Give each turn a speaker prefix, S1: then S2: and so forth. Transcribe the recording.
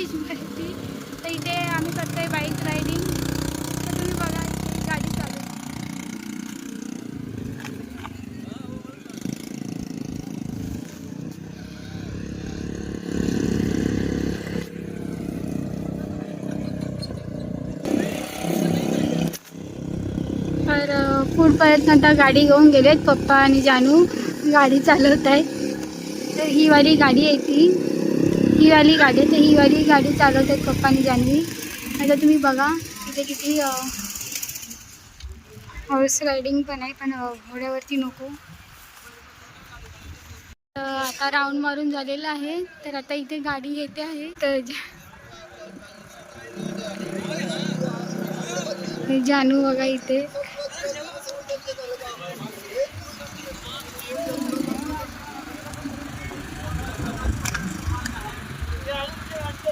S1: College मिळते तर इथे आम्ही करतो आहे बाईक रायडिंग तर तुम्ही गाडी चालू तर पप्पा जानू. गाडी चालता है तर ही वाली गाडी आहे ती. ही वाली गाडी आहे. तर ही वाली गाडी चालवत आहेत पप्पानी जान्हवी आता तुम्ही बघा इथे किती हॉर्स रायडिंग पण आहे पण घोड्यावरती नको. तर आता राऊंड मारून झालेलं आहे. तर आता इथे गाडी येते आहे. तर जानू बघा इथे.